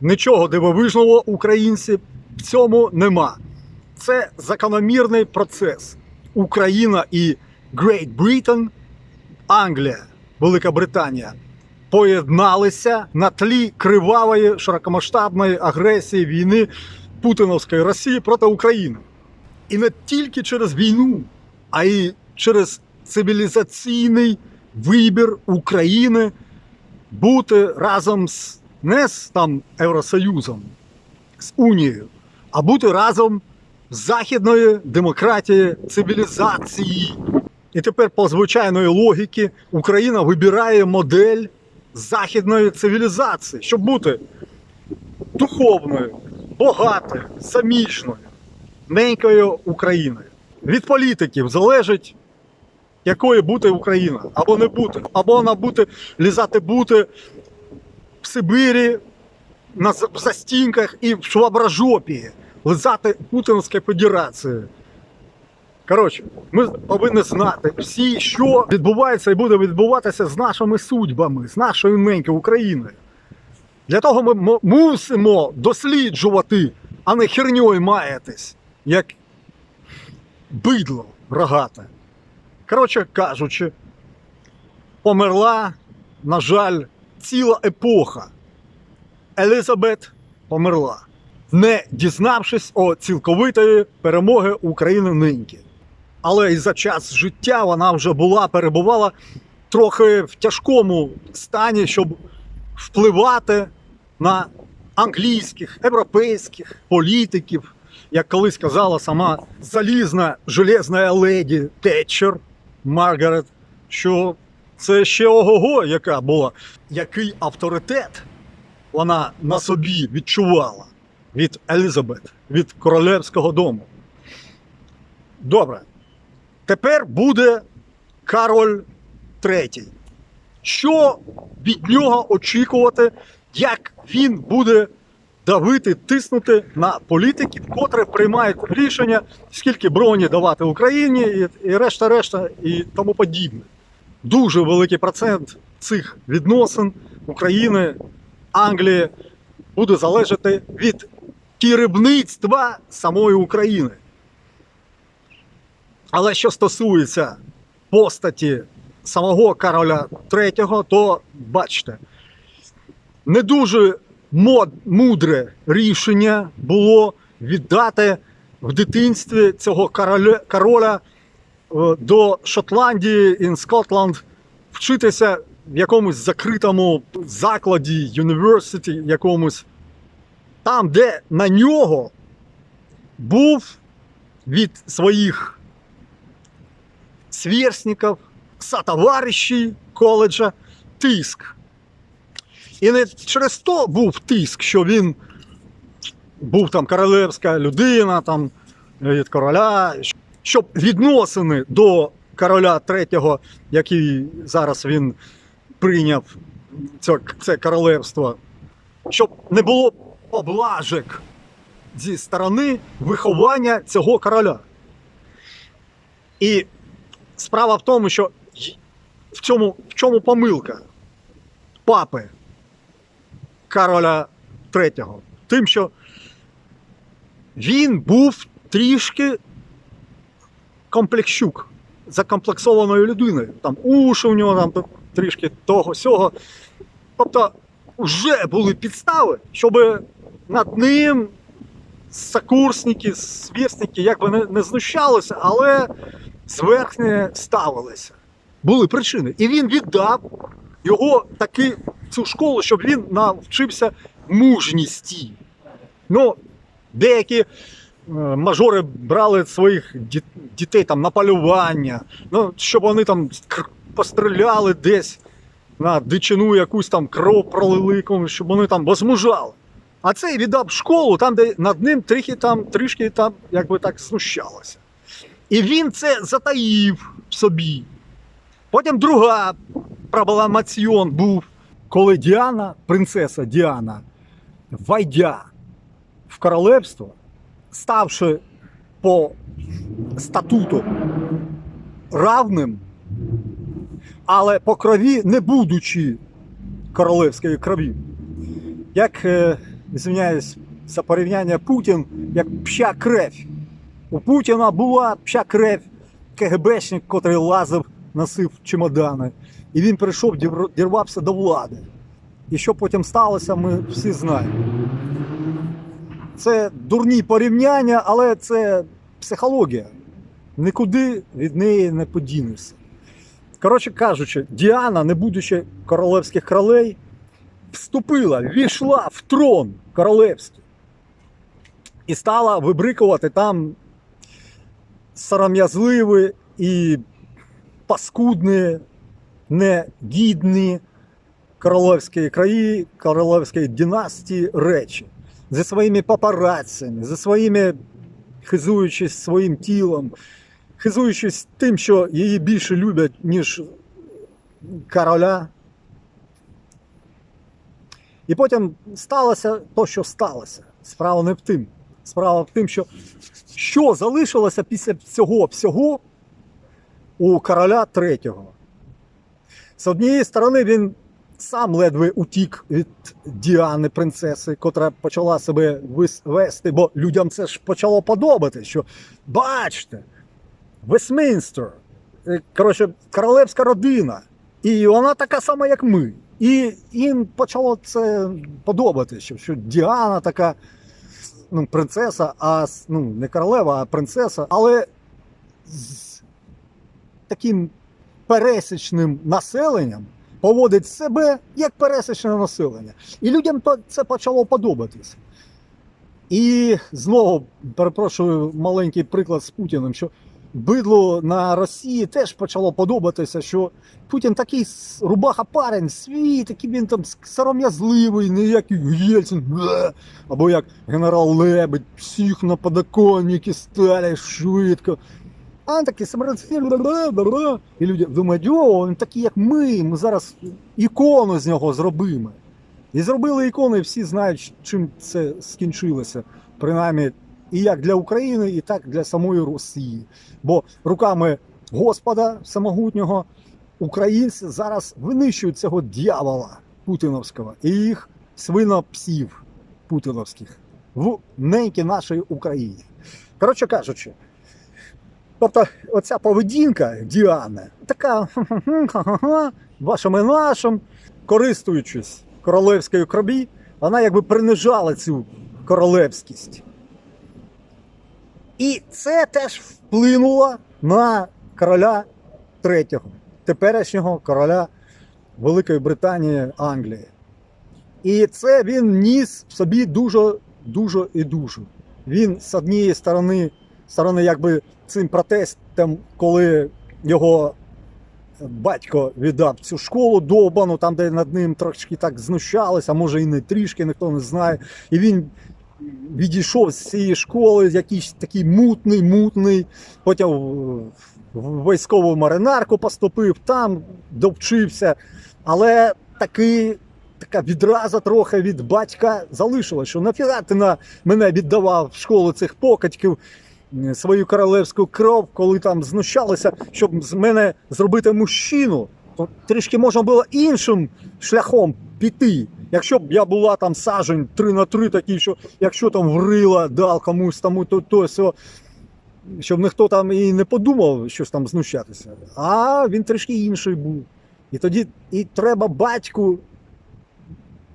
Нічого дивовижного українці в цьому нема. Це закономірний процес. Україна і Great Britain, Англія, Велика Британія поєдналися на тлі кривавої широкомасштабної агресії війни Путіновської Росії проти України. І не тільки через війну, а й через цивілізаційний вибір України бути разом з не з там Євросоюзом, з Унією, а бути разом з західною демократією, цивілізації. І тепер, по звичайної логіки, Україна вибирає модель західної цивілізації, щоб бути духовною, багатою, заміжною, ненькою Україною. Від політиків залежить, якою бути Україна, або не бути, або вона бути, лізати бути Сибирі, на застінках і в швабражопі, лизати Путінської Федерації. Коротше, ми повинні знати всі, що відбувається і буде відбуватися з нашими судьбами, з нашою ненькою Україною. Для того ми мусимо досліджувати, а не херньою маєтесь, як бидло рогате. Коротше кажучи, померла, на жаль, ціла епоха. Елізабет померла, не дізнавшись о цілковитої перемоги України ниньки. Але і за час життя вона вже була, перебувала трохи в тяжкому стані, щоб впливати на англійських, європейських політиків, як колись казала сама залізна железна леді Тетчер Маргарет, що це ще ого-го, яка була, який авторитет вона на собі відчувала від Елізабет, від королевського дому. Добре. Тепер буде Кароль III. Що від нього очікувати, як він буде давити, тиснути на політиків, котрі приймають рішення, скільки броні давати Україні, і, і решта, решта, і тому подібне. Дуже великий процент цих відносин України, Англії буде залежати від керівництва самої України. Але що стосується постаті самого Кароля III, то бачите, не дуже мудре рішення було віддати в дитинстві цього короля, короля до Шотландії in Скотланд вчитися в якомусь закритому закладі, юніверситі якомусь, там, де на нього був від своїх сверстників, сотоварищей коледжа тиск. І не через то був тиск, що він був там королевська людина, там від короля, щоб відносини до короля третього, який зараз він прийняв це, це королевство, щоб не було поблажек зі сторони виховання цього короля. І справа в тому, що в цьому, в чому помилка папи Кароля III? Тим, що він був трішки комплексюк, закомплексованою людиною. Там уші у нього там трішки того сього. Тобто вже були підстави, щоб над ним сокурсники, сверстники, як би не, не знущалися, але зверхне ставилися. Були причини. І він віддав його таки цю школу, щоб він навчився мужності. Ну, деякі мажори брали своїх дітей там на полювання, ну, щоб вони там постріляли десь на дичину якусь там кров пролили, щоб вони там возмужали. А цей віддав школу, там, де над ним трохи там, трішки там, якби так знущалося. І він це затаїв в собі. Потім друга проблемаціон був, коли Діана, принцеса Діана, войдя в королевство, ставши по статуту равним, але по крові не будучи королевської крові, як е, звиняюсь за порівняння Путін як пща крев. У Путіна була пща крев, КГБшник, котрий лазив, носив чемодани. І він прийшов, дірвався до влади. І що потім сталося, ми всі знаємо. Це дурні порівняння, але це психологія. Нікуди від неї не подінешся. Коротше кажучи, Діана, не будучи королевських королей, вступила, війшла в трон королевський і стала вибрикувати там сором'язливі і паскудні, негідні королевської краї, королевської династії речі зі своїми папараццями, зі своїми хизуючись своїм тілом, хизуючись тим, що її більше люблять, ніж короля. І потім сталося то, що сталося. Справа не в тим. Справа в тим, що що залишилося після цього всього у короля третього. З однієї сторони, він сам ледве утік від Діани, принцеси, котра почала себе вести, бо людям це ж почало подобати, що бачите, Вестмінстер, е, коротше, королевська родина, і вона така сама, як ми. І їм почало це подобати, що, що Діана така ну, принцеса, а ну, не королева, а принцеса, але з таким пересічним населенням поводить себе як пересічне населення. І людям це почало подобатись. І знову перепрошую маленький приклад з Путіним, що бидло на Росії теж почало подобатися, що Путін такий рубаха парень, свій, такий він там сором'язливий, не як Єльцин, або як генерал Лебедь, всіх на подоконники стали швидко. А такий самоцвір, і люди думають, о, він такий, як ми, ми зараз ікону з нього зробимо. І зробили ікону, і всі знають, чим це скінчилося. Принаймні, і як для України, і так для самої Росії. Бо руками Господа самогутнього українці зараз винищують цього дьявола путіновського і їх свинопсів путіновських в неньки нашої Україні. Коротше кажучи, тобто оця поведінка Діани така вашим і нашим, користуючись королевською крові, вона якби принижала цю королевськість. І це теж вплинуло на короля третього, теперішнього короля Великої Британії Англії. І це він ніс в собі дуже, дуже і дуже. Він з однієї сторони, сторони, якби цим протестом, коли його батько віддав цю школу довбану, там, де над ним трошки так знущалися, а може і не трішки, ніхто не знає. І він відійшов з цієї школи, якийсь такий мутний, мутний, потім в- військову маринарку поступив, там довчився. Але таки, така відраза трохи від батька залишилась, що нафіга ти на мене віддавав в школу цих покатьків свою королевську кров, коли там знущалися, щоб з мене зробити мужчину. Трішки можна було іншим шляхом піти. Якщо б я була там сажень 3 на 3 такий, що якщо там врила, дав комусь тому, то, то все, щоб ніхто там і не подумав щось там знущатися. А він трішки інший був. І тоді і треба батьку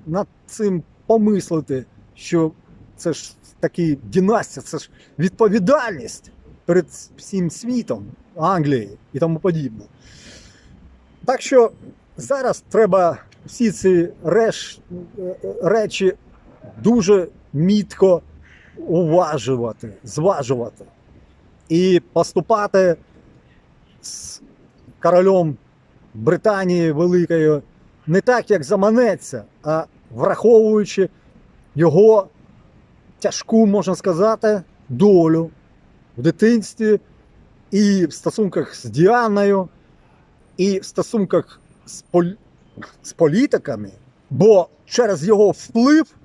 над цим помислити, що це ж таки династія, це ж відповідальність перед всім світом Англії і тому подібне. Так що зараз треба всі ці реш, речі дуже мітко уважувати, зважувати і поступати з королем Британії Великої не так, як заманеться, а враховуючи його тяжку, можна сказати, долю в дитинстві і в стосунках з Діаною, і в стосунках з, полі... з політиками, бо через його вплив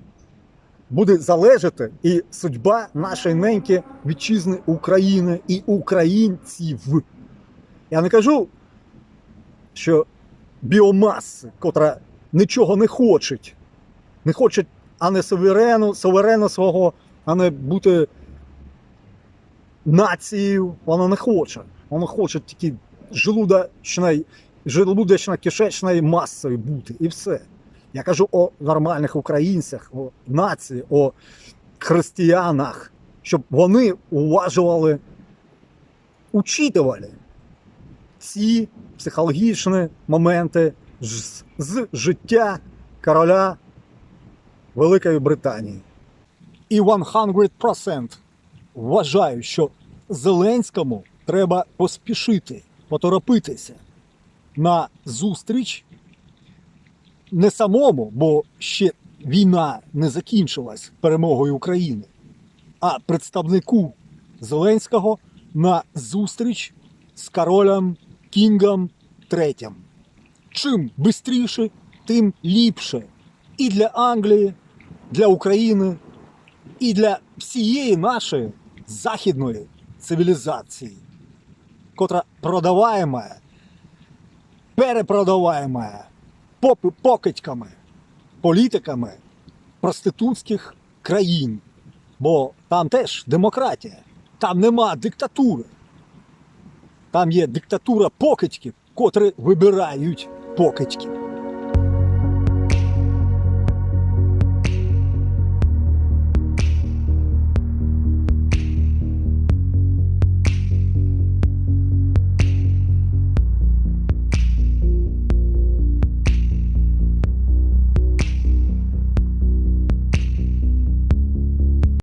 буде залежати і судьба нашої неньки вітчизни України і українців. Я не кажу, що біомаси, котра нічого не хоче, не хоче а не суверену, суверена свого, а не бути нацією. Вона не хоче. Вона хоче тільки желудочною, желудочно-кишечною масою бути. І все. Я кажу о нормальних українцях, о нації, о християнах, щоб вони уважували, учитували ці психологічні моменти з життя короля Великої Британії. І 100% вважаю, що Зеленському треба поспішити, поторопитися на зустріч не самому, бо ще війна не закінчилась перемогою України, а представнику Зеленського на зустріч з королем Кінгом III. Чим швидше, тим ліпше. І для Англії, для України, і для всієї нашої західної цивілізації, котра продаваємо, перепродаваємо покидьками, політиками проститутських країн. Бо там теж демократія, там нема диктатури. Там є диктатура покидьків, котрі вибирають покидьків.